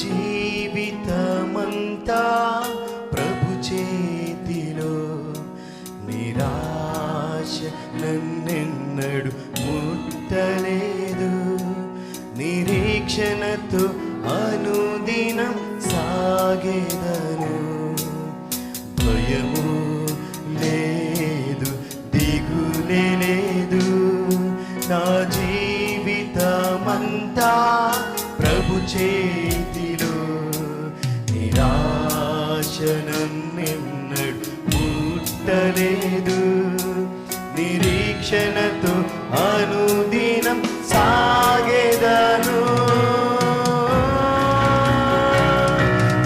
జీవితమంతా ప్రభు చేతిలో. నిరాశ నన్నెన్నడు ముట్టలేదు. నిరీక్షణతో అనుదినం సాగేదను. భయము లేదు దిగులే లేదు. నా జీవితమంతా ప్రభు చే దర్శనం నిన్నడు ముట్టలేదు. నిరీక్షణతో అనుదినం సాగేదను.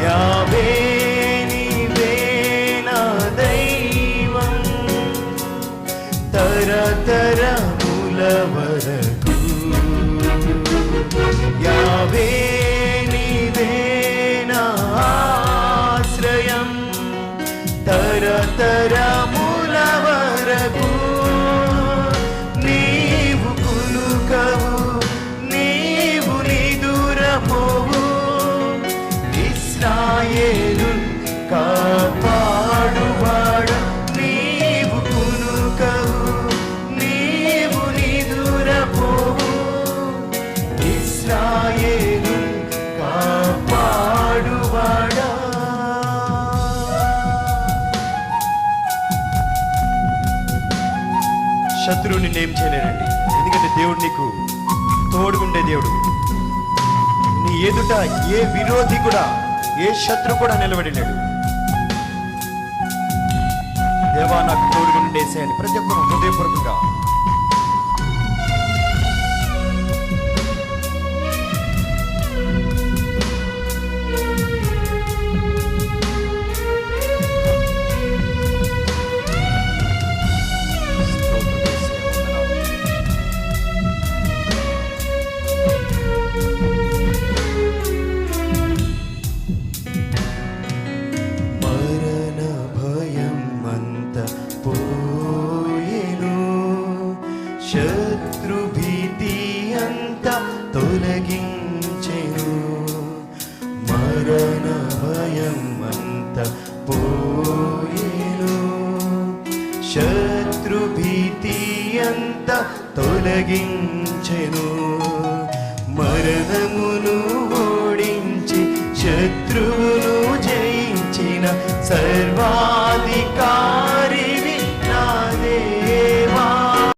యావే తరతరముల వరకు యావే శత్రువు నేమ్ చేయలేనండి. ఎందుకంటే దేవుడు నీకు తోడుగుండే దేవుడు. నీ ఎదుట ఏ విరోధి కూడా ఏ శత్రు కూడా నిలబడినాడు దేవా నాకు తోడుగుండేసే అని ప్రతి ఒక్కరు హృదయపూర్వకంగా శత్రుభీతి అంత తొలగించెను. మరణ భయం అంత పోయేను. శత్రుభీతి అంత తొలగించెను. మరణమును ఓడించి శత్రువును జయించిన సర్వ